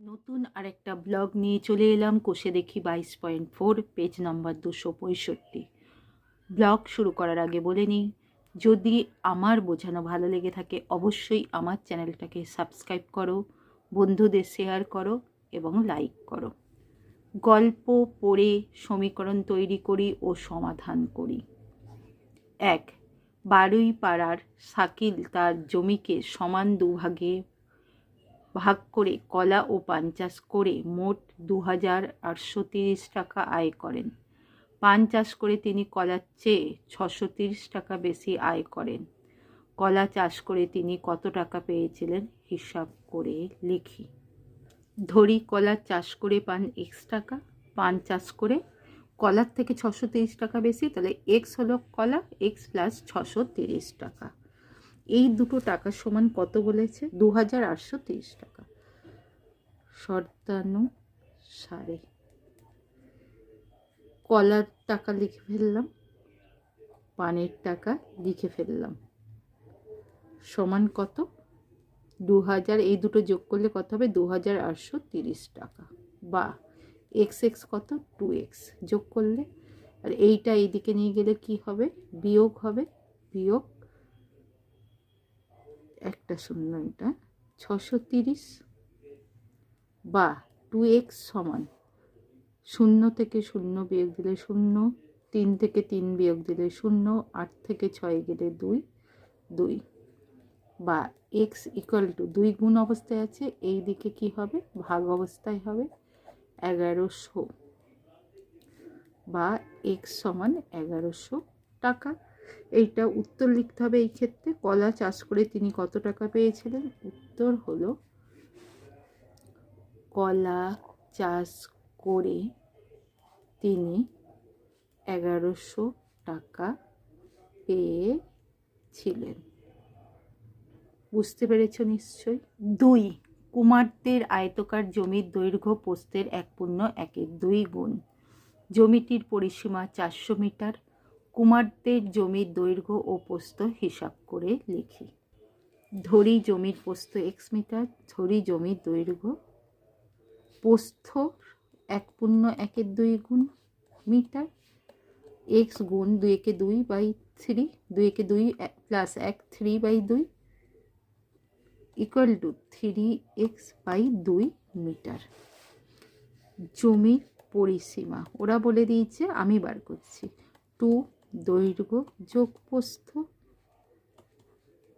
নতুন আরেকটা ব্লগ নিয়ে চলে এলাম। কোষে দেখি বাইশ পয়েন্ট ফোর, পেজ নম্বর দুশো পঁয়ষট্টি। ব্লগ শুরু করার আগে বলে নিই, যদি আমার বোঝানো ভালো লেগে থাকে, অবশ্যই আমার চ্যানেলটাকে সাবস্ক্রাইব করো, বন্ধুদের শেয়ার করো এবং লাইক করো। গল্প পড়ে সমীকরণ তৈরি করি ও সমাধান করি। এক বারুই পাড়ার শাকিল তার জমিকে সমান দুভাগে ভাগ করে কলা ও পান চাষ করে মোট দু হাজার আটশো তিরিশ টাকা আয় করেন। পান চাষ করে তিনি কলার চেয়ে ছশো তিরিশ টাকা বেশি আয় করেন। কলা চাষ করে তিনি কত টাকা পেয়েছিলেন হিসাব করে লিখি। ধরি কলা চাষ করে পান এক্স টাকা, পান চাষ করে কলার থেকে ছশো তিরিশ টাকা বেশি, তাহলে এক্স হলো কলা এক্স প্লাস ছশো তিরিশ টাকা। এই দুটো টাকা সমান কত বলেছে? দু হাজার আটশো তিরিশ টাকা। শর্তানু সারে। কলার টাকা লিখে ফেললাম, পানের টাকা লিখে ফেললাম। সমান কত? দু হাজার এই দুটো যোগ করলে কত হবে? দু হাজার আটশো তিরিশ টাকা। বা এক্স এক্স কত? Two x. যোগ করলে, আর এইটা এইদিকে নিয়ে গেলে কি হবে? বিয়োগ হবে। বিয়োগ একটা শূন্য এটা। ছশো তিরিশ বা টু এক্স সমান। শূন্য থেকে শূন্য বিয়োগ দিলে শূন্য, তিন থেকে তিন বিয়োগ দিলে শূন্য, আট থেকে ছয় গেলে দুই দুই। বা এক্স ইকুয়াল টু দুই গুণ অবস্থায় আছে, এই দিকে কি হবে? ভাগ অবস্থায় হবে এগারোশো। বা এক্স সমান এগারোশো টাকা। এইটা উত্তর লিখতে হবে এই ক্ষেত্রে। কলা চাষ করে তিনি কত টাকা পেয়েছিলেন? উত্তর হলো, কলা চাষ করে তিনি এগারোশো টাকা পেয়েছিলেন। বুঝতে পেরেছ নিশ্চয়ই? দুই, কুমারদের আয়তকার জমির দৈর্ঘ্য পোস্তের এক পূর্ণ একের দুই গুণ। জমিটির পরিসীমা চারশো মিটার। কুমারদের জমির দৈর্ঘ্য ও পোস্ত হিসাব করে লিখি। ধরি জমির পোস্ত এক্স মিটার ধরি জমির দৈর্ঘ্য। পোস্ত এক পূর্ণ একের দুই গুণ মিটার এক্স গুণ দুই একে দুই বাই থ্রি দুই একে দুই প্লাস এক থ্রি বাই দুই equal to three x by দুই মিটার জমির পরিসীমা, ওরা বলে দিয়েছে, আমি বার করছি। টু দৈর্ঘ্য যোগ প্রস্থ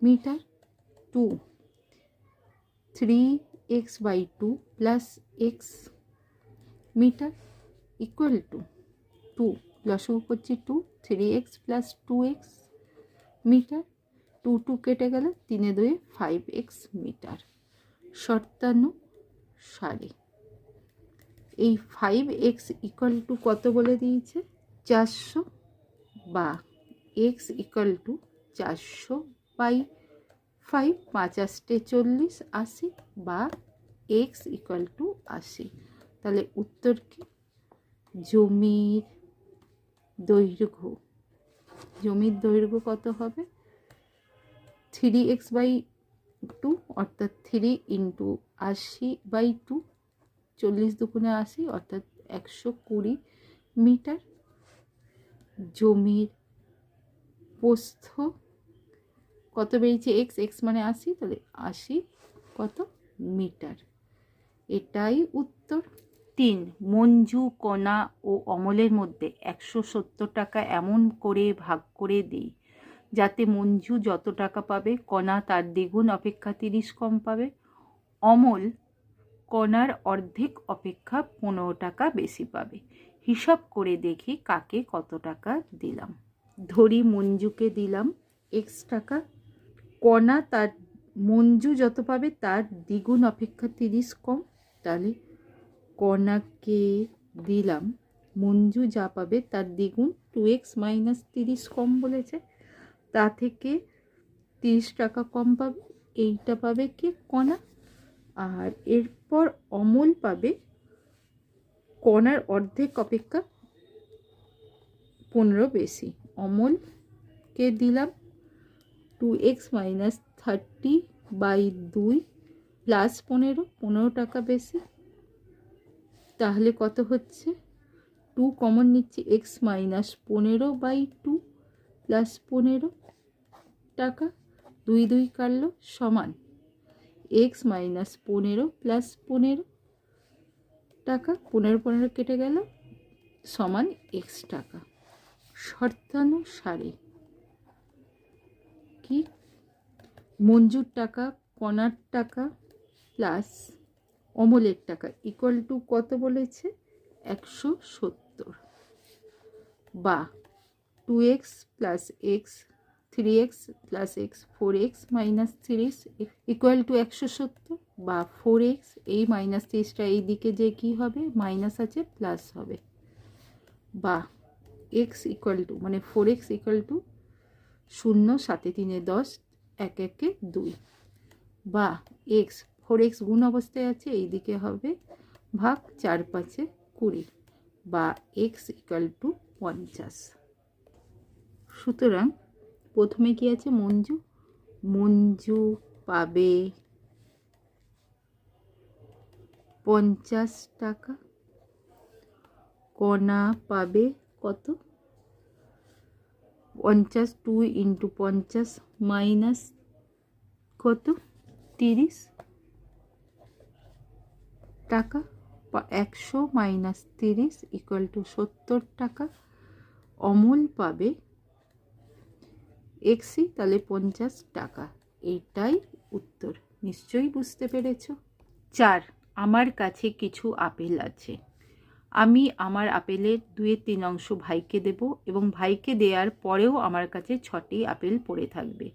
metre two. Three x by two plus x metre equal to two লসগু করছি two three x plus two x metre. Two two কেটে গেলে, তিনে দুয়ে ফাইভ এক্স মিটার। শর্তান্ন সারে এই ফাইভ এক্স ইকুয়াল টু কত বলে দিয়েছে? চারশো বা এক্স ইকুয়াল টু চারশো বাই ফাইভ পাঁচ আষ্টে চল্লিশ আশি বা এক্স ইকুয়াল টু আশি। তাহলে উত্তর কি? জমির দৈর্ঘ্য। জমির দৈর্ঘ্য কত হবে? থ্রি এক্স বাই টু অর্থাৎ থ্রি ইন্টু আশি বাই টু চল্লিশ দুগুণে আশি, অর্থাৎ একশো কুড়ি মিটার। জমির প্রস্থ কত বেরিয়েছে? এক্স এক্স মানে আশি, তাহলে আশি কত মিটার? এটাই উত্তর তিন। মঞ্জু, কণা ও অমলের মধ্যে একশো সত্তর টাকা এমন করে ভাগ করে দিই, যাতে মঞ্জু যত টাকা পাবে, কণা তার দ্বিগুণ অপেক্ষা তিরিশ কম পাবে। অমল, কণার অর্ধেক অপেক্ষা পনেরো টাকা বেশি পাবে। হিসাব করে দেখি কাকে কত টাকা দিলাম। ধরি মঞ্জুকে দিলাম এক্স টাকা। কণা তার, মঞ্জু যত পাবে তার দ্বিগুণ অপেক্ষা তিরিশ কম। তাহলে কণাকে দিলাম, মঞ্জু যা পাবে তার দ্বিগুণ টু এক্স মাইনাস তিরিশ কম বলেছে। তা থেকে তিরিশ টাকা কম পাবে, এইটা পাবে কি কণা? আর এরপর অমল পাবে কণার অর্ধেক অপেক্ষা পনেরো বেশি। অমলকে দিলাম two x minus thirty by দুই প্লাস পনেরো পনেরো টাকা বেশি। তাহলে কত হচ্ছে? টু কমন নিচ্ছি এক্স মাইনাস পনেরো বাই টু প্লাস পনেরো টাকা। দুই দুই কাটলো, সমান। এক্স মাইনাস পনেরো প্লাস পনেরো টাকা, পনেরো পনেরো কেটে গেল, সমান এক্স টাকা। শর্তানুসারে কি? মঞ্জুর টাকা কণার টাকা প্লাস অমলের টাকা ইকুয়াল টু কত বলেছে? একশো সত্তর। বা two x plus x three x plus x four x minus three equal to একশো সত্তর বা ফোর এক্স এই মাইনাস তিরিশটা এই দিকে যে কী হবে? মাইনাস আছে প্লাস হবে। বা এক্স ইকুয়াল টু মানে ফোর এক্স ইকুয়াল টু শূন্য সাতে তিনে দশ, এক একে দুই। বা এক্স ফোর এক্স গুণ অবস্থায় আছে, এই দিকে হবে ভাগ চার পাঁচে কুড়ি। বা এক্স ইকুয়াল টু পঞ্চাশ। সুতরাং প্রথমে কি আছে? মঞ্জু? মঞ্জু পাবে পঞ্চাশ টাকা। কণা পাবে কত? পঞ্চাশ টু ইন্টু পঞ্চাশ মাইনাস কত? তিরিশ টাকা। একশো মাইনাস তিরিশ ইকুয়াল টু সত্তর টাকা। অমল পাবে এক্সি তাহলে পঞ্চাশ টাকা। এইটাই উত্তর। নিশ্চয়ই বুঝতে পেরেছ? চার, আমার কাছে কিছু আপেল আছে। আমি আমার আপেলের দুয়ের তিন অংশ ভাইকে দেব এবং ভাইকে দেওয়ার পরেও আমার কাছে ছটি আপেল পড়ে থাকবে।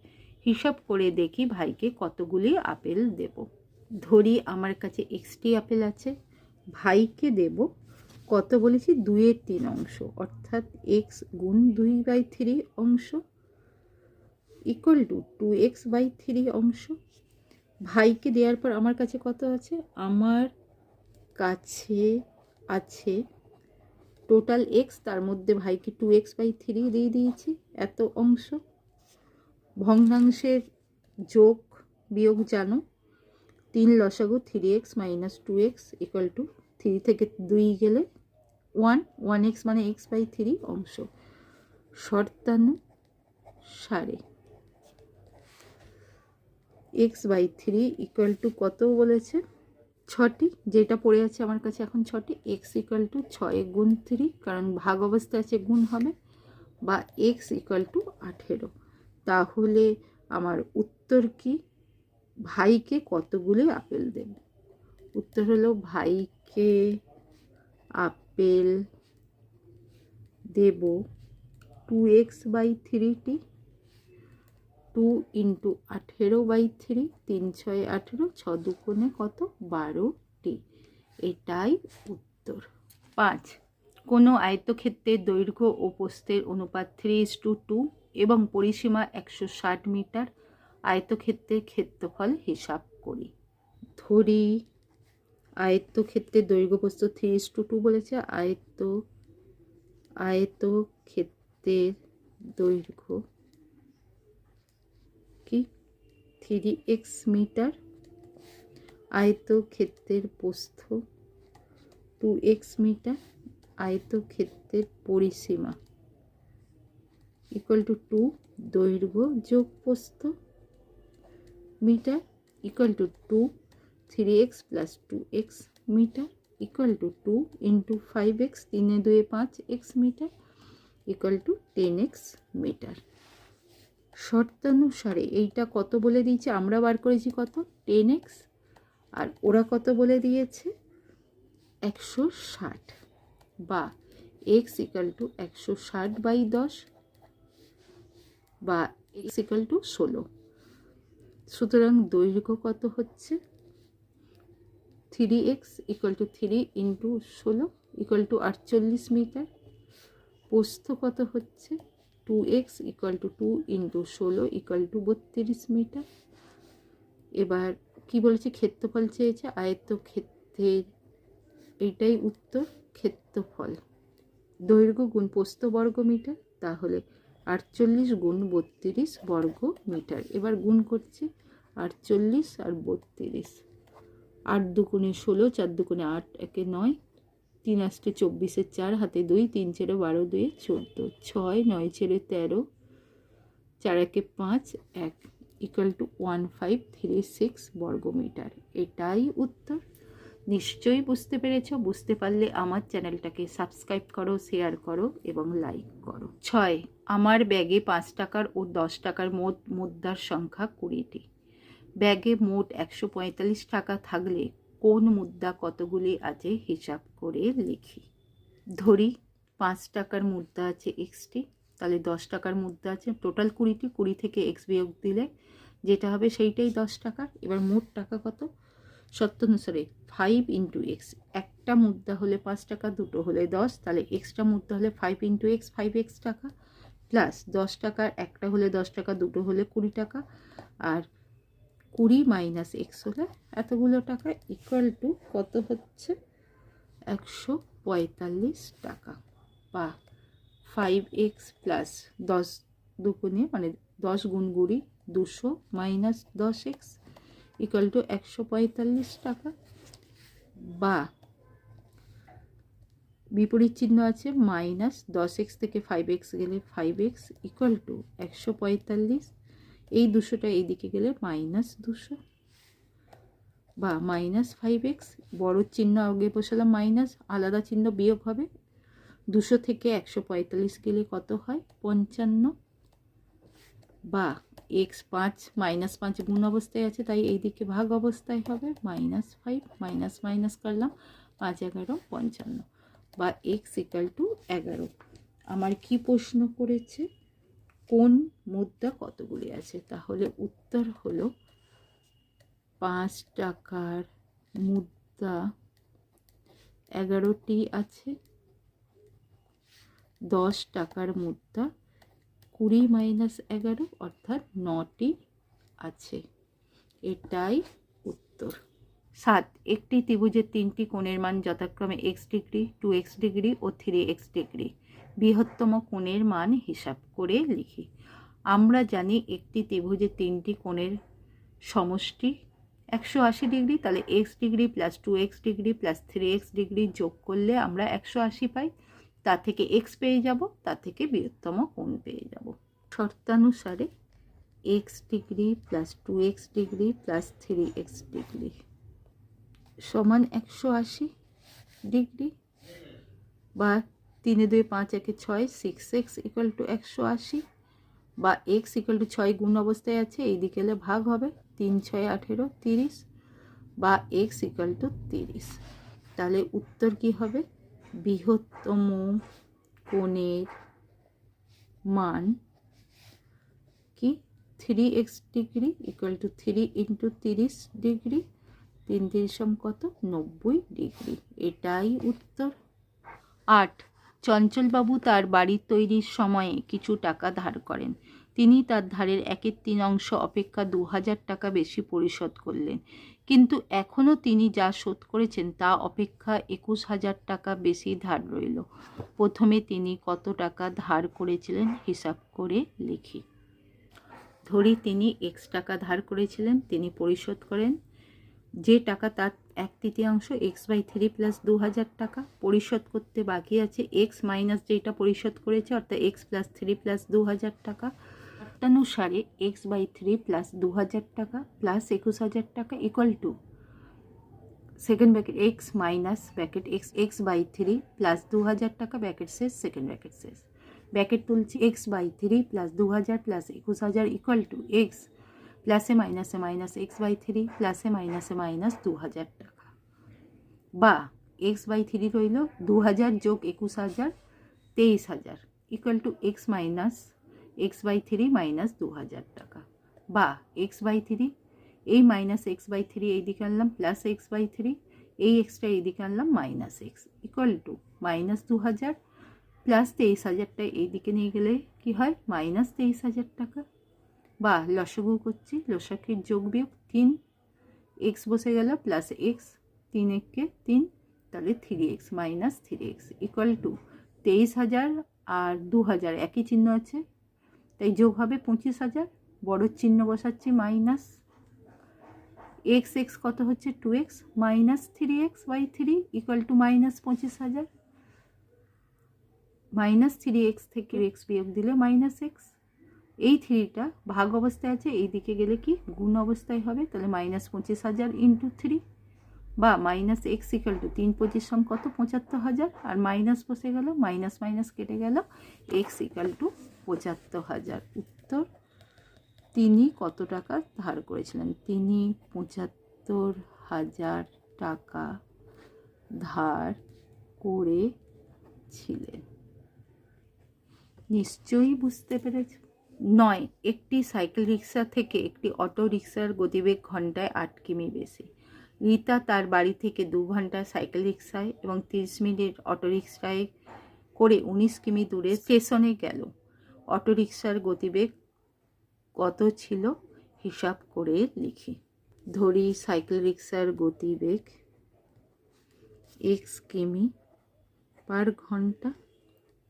হিসাব করে দেখি ভাইকে কতগুলি আপেল দেব। ধরি, আমার কাছে এক্সটি আপেল আছে। ভাইকে দেব কত বলেছি? দুয়ের তিন অংশ। অর্থাৎ এক্স গুণ দুই বাই থ্রি অংশ। Equal to two x by three অংশ। ভাইকে দেওয়ার পর আমার কাছে কত আছে? আমার কাছে আছে টোটাল এক্স তার মধ্যে ভাইকে টু এক্স বাই থ্রি দিয়ে দিয়েছি, এত অংশ। ভগ্নাংশের যোগ বিয়োগ জানো, তিন লসাগু three x minus two x equal to three থেকে দুই গেলে ওয়ান ওয়ান এক্স মানে এক্স বাই থ্রি অংশ। শর্তানু সারে। X by three equal to কত বলেছে? ছটি, যেটা পড়ে আছে আমার কাছে এখন ছটি, এক্স ইকুয়াল টু ছয় গুণ থ্রি, কারণ ভাগ অবস্থায় আছে গুণ হবে, বা এক্স ইকুয়াল টু আঠেরো। তাহলে আমার উত্তর কি? ভাইকে কতগুলি আপেল দেব? উত্তর হলো ভাইকে apple Dev two x by three two into আঠেরো বাই থ্রি, তিন ছয় আঠেরো, ছ দুকোণে কত? বারোটি এটাই উত্তর। পাঁচ। কোনো আয়তক্ষেত্রের দৈর্ঘ্য ও প্রস্থের অনুপাত থ্রি ইস টু টু এবং পরিসীমা একশো ষাট মিটার আয়তক্ষেত্রের ক্ষেত্রফল হিসাব করি। ধরি। আয়তক্ষেত্রের দৈর্ঘ্য, প্রস্থ থ্রি ইস টু টু বলেছে। আয়ত, আয়তক্ষেত্রের দৈর্ঘ্য কি থ্রি এক্স মিটার, আয়তক্ষেত্রের প্রস্থ, টু এক্স মিটার, আয়তক্ষেত্রের পরিসীমা ইকুয়াল টু টু দৈর্ঘ্য যোগ প্রস্থ metre equal to two three x plus two x metre equal to two into five x তিনে দুয়ে পাঁচ x metre equal to ten x metre. শর্তানুসারে এইটা কত বলে দিয়েছে? আমরা বার করেছি কত? টেন এক্স আর ওরা কত বলে দিয়েছে? একশো ষাট। বা এক্স ইকাল টু একশো ষাট বাই দশ বা এক্স ইকাল টু ষোলো। সুতরাং দৈর্ঘ্য কত হচ্ছে? Three x equal to three into ষোলো ইকুয়াল টু আটচল্লিশ মিটার প্রস্থ কত হচ্ছে? Two x equal to two into ষোলো ইকুয়াল টু বত্রিশ মিটার এবার কি বলেছে? ক্ষেত্রফল চেয়েছে। আয়ত্ত ক্ষেত্রের এইটাই উত্তর, ক্ষেত্রফল। দৈর্ঘ্য গুণ পোস্ত বর্গ মিটার তাহলে আটচল্লিশ গুণ বত্রিশ বর্গ মিটার এবার গুণ করছি আটচল্লিশ আর বত্রিশ। আট দুগুণে ষোলো, চার দুগুণে আট, একে নয়। তিন আষ্টে চব্বিশের চার, হাতে দুই, তিন ছেড়ে বারো দুয়ে চোদ্দ, ছয়, নয় ছেড়ে তেরো, চার একে পাঁচ, এক equal to one five three six বর্গমিটার। এটাই উত্তর। নিশ্চয়ই বুঝতে পেরেছ। বুঝতে পারলে আমার চ্যানেলটাকে সাবস্ক্রাইব করো শেয়ার করো এবং লাইক করো। ছয়, আমার ব্যাগে পাঁচ টাকার ও দশ টাকার মোট মুদ্রার সংখ্যা কুড়িটি। ব্যাগে মোট একশো পঁয়তাল্লিশ টাকা থাকলে কোন মুদ্রা কতগুলি আছে হিসাব করে লিখি। ধরি পাঁচ টাকার মুদ্রা আছে এক্সটি, তাহলে দশ টাকার মুদ্রা আছে, টোটাল কুড়িটি, কুড়ি থেকে এক্স বিয়োগ দিলে যেটা হবে সেইটাই দশ টাকার। এবার মোট টাকা কত? সত্যানুসারে ফাইভ ইন্টু এক্স একটা মুদ্রা হলে পাঁচ টাকা, দুটো হলে দশ, তাহলে এক্সট্রা মুদ্রা হলে five into x five x টাকা। প্লাস দশ টাকার একটা হলে দশ টাকা, দুটো হলে কুড়ি টাকা। আর কুড়ি মাইনাস হলে এতগুলো টাকা ইকুয়াল টু কত হচ্ছে? একশো পঁয়তাল্লিশ টাকা। বা ফাইভ এক্স প্লাস দশ দুগুণে মানে দশ গুণ গুড়ি দুশো মাইনাস দশ এক্স ইকুয়াল টু একশো পঁয়তাল্লিশ টাকা। বা বিপরীত চিহ্ন আছে, মাইনাস দশ এক্স থেকে ফাইভ এক্স গেলে ফাইভ এক্স ইকুয়াল টু একশো পঁয়তাল্লিশ। এই দুশোটা এইদিকে গেলে মাইনাস দুশো বা মাইনাস ফাইভ এক্স বড়োর চিহ্ন আগে বসালাম মাইনাস, আলাদা চিহ্ন বিয়োগ হবে। দুশো থেকে একশো পঁয়তাল্লিশ গেলে কত হয়? পঞ্চান্ন। বা এক্স পাঁচ মাইনাস পাঁচ গুণ অবস্থায় আছে, তাই এই দিকে ভাগ অবস্থায় হবে। মাইনাস ফাইভ মাইনাস মাইনাস করলাম, পাঁচ এগারো, পঞ্চান্ন। বা এক্স ইকাল টু এগারো। আমার কি প্রশ্ন করেছে? কোন মুদ্রা কতগুলি আছে? তাহলে উত্তর হলো পাঁচ টাকার মুদ্রা। এগারোটি আছে। দশ টাকার মুদ্রা। কুড়ি মাইনাস এগারো, অর্থাৎ নটি আছে। এটাই উত্তর। সাত, একটি ত্রিভুজের তিনটি কোণের মান যথাক্রমে x degree two x degree ও থ্রি এক্স ডিগ্রি। বৃহত্তম কোণের মান হিসাব করে লিখি। আমরা জানি একটি ত্রিভুজের তিনটি কোণের সমষ্টি। একশো আশি ডিগ্রি, তাহলে x degree plus two x degree plus three x degree যোগ করলে আমরা একশো আশি পাই। তা থেকে এক্স পেয়ে যাব তা থেকে বৃহত্তম কোণ পেয়ে যাব। শর্তানুসারে x degree plus two x degree plus three x degree সমান একশো আশি ডিগ্রি বা তিনে দুই পাঁচ একে ছয় সিক্স এক্স ইকুয়াল টু একশো আশি বা এক্স ইকুয়াল টু ছয় গুণ অবস্থায় আছে, এই দিকে এলে ভাগ হবে। তিন, ছয়, আঠেরো, তিরিশ বা এক্স ইকুয়াল টু তিরিশ। তাহলে উত্তর কি হবে? বৃহত্তম কোণের মান কি? Three x degree equal to three into তিরিশ ডিগ্রি তিন তিরিশম কত? নব্বই ডিগ্রি এটাই উত্তর। আট চঞ্চলবাবু তার বাড়ি তৈরির সময়ে কিছু টাকা ধার করেন। তিনি তার ধারের একের তিন অংশ অপেক্ষা দু হাজার টাকা বেশি পরিশোধ করলেন। কিন্তু এখনও তিনি যা শোধ করেছেন তা অপেক্ষা একুশ হাজার টাকা বেশি ধার রইল। প্রথমে তিনি কত টাকা ধার করেছিলেন হিসাব করে লিখি। ধরি তিনি এক্স টাকা ধার করেছিলেন, তিনি পরিশোধ করেন। যে টাকা তার এক তৃতীয়াংশ এক্স বাই থ্রি প্লাস দু হাজার টাকা পরিশোধ করতে বাকি আছে, এক্স মাইনাস যেটা পরিশোধ করেছে, অর্থাৎ এক্স প্লাস থ্রি প্লাস দু হাজার টাকা। অর্থানুসারে এক্স বাই থ্রি প্লাস দু হাজার টাকা প্লাস একুশ হাজার টাকা equal to second bracket x minus bracket x x by three plus দু হাজার টাকা ব্যাকেট শেষ সেকেন্ড ব্যাকেট শেষ। ব্যাকেট তুলছি এক্স বাই থ্রি প্লাস দু হাজার প্লাস একুশ হাজার ইকুয়াল টু এক্স প্লাসে মাইনাসে মাইনাস এক্স বাই থ্রি প্লাসে মাইনাসে মাইনাস দু হাজার টাকা। বা এক্স বাই থ্রি রইল দু হাজার যোগ একুশ হাজার, তেইশ হাজার equal to X minus X by three minus দু হাজার টাকা। বা এক্স বাই থ্রি এই মাইনাস এক্স বাই থ্রি এইদিকে আনলাম প্লাস এক্স বাই থ্রি এই এক্সটা এইদিকে আনলাম minus x equal to minus দু হাজার প্লাস তেইশ হাজারটা এইদিকে নিয়ে গেলে কি হয়? মাইনাস তেইশ হাজার টাকা। বা লসগু করছি লসাকির যোগ বিয়োগ তিন। এক্স বসে গেল প্লাস এক্স তিন এককে তিন, তাহলে three x minus three x equal to তেইশ হাজার আর দু হাজার, একই চিহ্ন আছে। তাই যোগ হবে পঁচিশ হাজার, বড় চিহ্ন বসাচ্ছি মাইনাস এক্স এক্স কত হচ্ছে two x minus three x by three equal to minus পঁচিশ হাজার। মাইনাস থ্রি এক্স থেকে এক্স বিয়োগ দিলে মাইনাস এক্স এই থ্রিটা ভাগ অবস্থায় আছে, এই দিকে গেলে কি গুণ অবস্থায় হবে? তাহলে মাইনাস পঁচিশ হাজার ইন্টু থ্রি বা মাইনাস এক্স ইকাল টু তিন পঁচিশ সম কত? পঁচাত্তর হাজার। আর মাইনাস বসে গেল মাইনাস মাইনাস কেটে গেল এক্স ইকাল টু পঁচাত্তর হাজার। উত্তর, তিনি কত টাকা ধার করেছিলেন? তিনি পঁচাত্তর হাজার টাকা ধার করেছিলেন। নিশ্চয়ই বুঝতে পেরেছ নয়, একটি সাইকেল রিক্সা থেকে একটি অটো রিক্সার গতিবেগ ঘন্টায় আট কিমি বেশি। রীতা তার বাড়ি থেকে দু ঘণ্টা সাইকেল রিক্সায় এবং তিরিশ মিনিট অটো রিক্সায় করে উনিশ কিমি দূরে স্টেশনে গেল। অটো রিক্সার গতিবেগ কত ছিল হিসাব করে লিখি। ধরি সাইকেল রিক্সার গতিবেগ এক্স কিমি পার ঘণ্টা।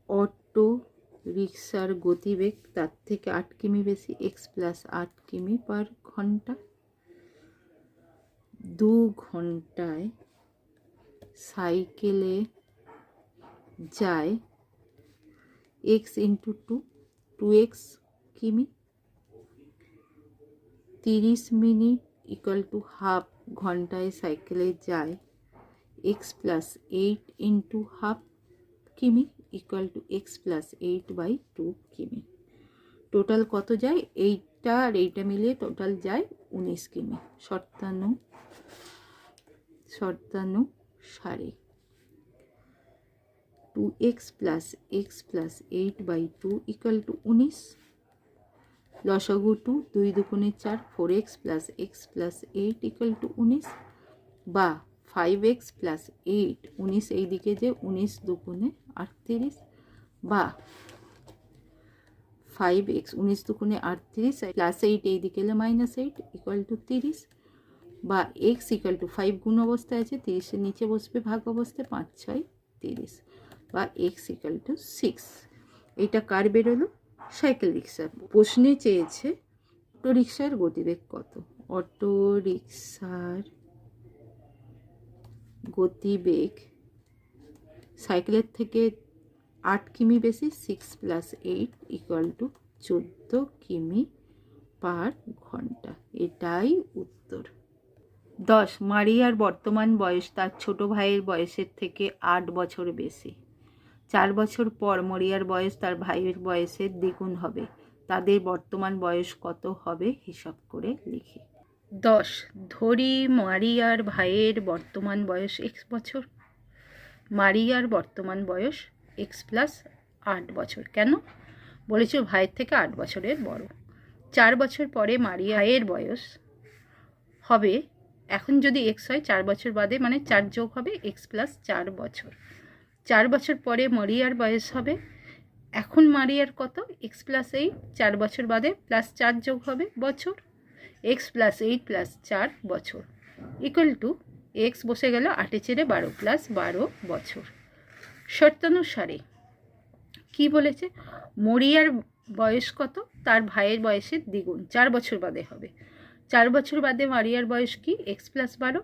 অটো রিক্সার গতিবেগ তার থেকে আট কিমি বেশি এক্স প্লাস আট কিমি পার ঘণ্টা। দু ঘন্টায় সাইকেলে যায় x into two two x কিমি। তিরিশ মিনিট ইকুয়াল টু হাফ ঘন্টায় সাইকেলে যায় x plus eight into half কিমি। Equal to x plus eight by two কিমি টোটাল কত যায়? এইটা আর এইটা মিলিয়ে টোটাল যায় উনিশ কিমি। শর্তানু শর্তানু সারে। Two x plus x plus eight by two equal to উনিশ। লসাগু টু দুই দুগুণে চার four x plus x plus eight equal to উনিশ। বা ফাইভ এক্স প্লাস এইট উনিশ এই দিকে যে উনিশ দুগুণে আটত্রিশ বা ফাইভ এক্স উনিশ দুগুণে আটত্রিশ প্লাস এইট এই দিকে এলে মাইনাস এইট ইকুয়াল টু তিরিশ বা এক্স ইকুয়াল টু ফাইভ গুণ অবস্থায় আছে, তিরিশের নিচে বসবে ভাগ অবস্থায় পাঁচ, ছয়, তিরিশ বা এক্স ইকুয়াল টু সিক্স এইটা কার বেরোলো? সাইকেল রিক্সা প্রশ্নে চেয়েছে অটো রিক্সার গতিবেগ কত? অটো রিক্সার গতিবেগ সাইকেলের থেকে আট কিমি বেশি six plus eight equal to চোদ্দ কিমি পার ঘণ্টা। এটাই উত্তর। দশ, মারিয়ার বর্তমান বয়স তার ছোট ভাইয়ের বয়সের থেকে আট বছর বেশি। চার বছর পর মরিয়ার বয়স তার ভাইয়ের বয়সের দ্বিগুণ হবে। তাদের বর্তমান বয়স কত হবে, হিসাব করে লিখি। দশ। ধরি মারিয়ার ভাইয়ের বর্তমান বয়স এক্স বছর। মারিয়ার বর্তমান বয়স এক্স প্লাস আট বছর। কেন? বলেছ ভাইয়ের থেকে আট বছরের বড়। চার বছর পরে মারিয়ার বয়স হবে। এখন যদি এক্স হয়, চার বছর বাদে মানে চার যোগ হবে এক্স প্লাস চার বছর। চার বছর পরে মারিয়ার বয়স হবে। এখন মারিয়ার কত? এক্স প্লাস এইট চার বছর বাদে প্লাস চার যোগ হবে বছর। এক্স প্লাস এইট প্লাস চার বছর। ইকুয়াল টু এক্স বসে গেল আটে চেড়ে বারো প্লাস বারো বছর। শর্তানুসারে কি বলেছে? মরিয়ার বয়স কত? তার ভাইয়ের বয়সের দ্বিগুণ। চার বছর বাদে হবে। চার বছর বাদে মারিয়ার বয়স কি? এক্স প্লাস বারো।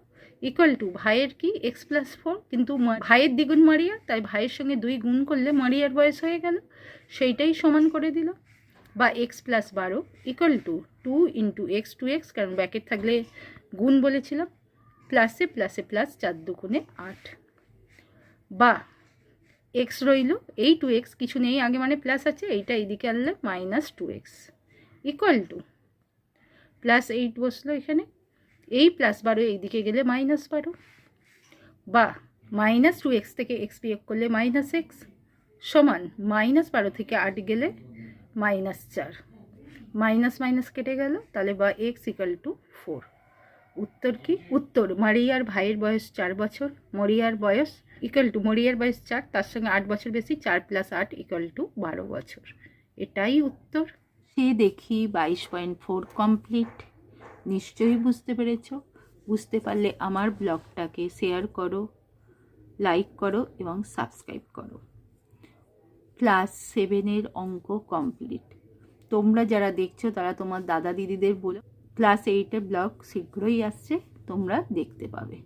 ইকুয়াল টু ভাইয়ের কি? এক্স প্লাস ফোর কিন্তু ভাইয়ের দ্বিগুণ মারিয়া, তাই ভাইয়ের সঙ্গে দুই গুণ করলে মারিয়ার বয়স হয়ে গেল। সেইটাই সমান করে দিল। বা এক্স প্লাস বারো equal to two into x two x কারণ ব্যাকেট থাকলে গুণ বলেছিলাম প্লাসে প্লাসে প্লাস চার দুগুণে আট। বা এক্স রইল, এই টু এক্স কিছু নেই, আগে মানে প্লাস আছে, এইটা এইদিকে আনলে minus two x equal to plus eight বসল এখানে, এই প্লাস বারো এইদিকে গেলে মাইনাস বারো। বা মাইনাস টু এক্স থেকে এক্স বিয়োগ করলে মাইনাস এক্স সমান মাইনাস বারো থেকে আট গেলে মাইনাস চার। মাইনাস মাইনাস কেটে গেল, তাহলে বা এক্স ইকাল টু ফোর উত্তর কি? উত্তর, মারিয়ার ভাইয়ের বয়স চার বছর, মরিয়ার বয়স ইকাল টু মরিয়ার বয়স চার, তার সঙ্গে আট বছর বেশি, চার প্লাস আট ইকাল টু বারো বছর। এটাই উত্তর। সে দেখি বাইশ পয়েন্ট ফোর কমপ্লিট নিশ্চয়ই বুঝতে পেরেছ? বুঝতে পারলে আমার ব্লগটাকে শেয়ার করো লাইক করো এবং সাবস্ক্রাইব করো। ক্লাস সেভেনের অঙ্ক কমপ্লিট। তোমরা যারা দেখছ, তারা তোমার দাদা দিদিদের বলে, ক্লাস এইটের ব্লগ শীঘ্রই আসছে, তোমরা দেখতে পাবে।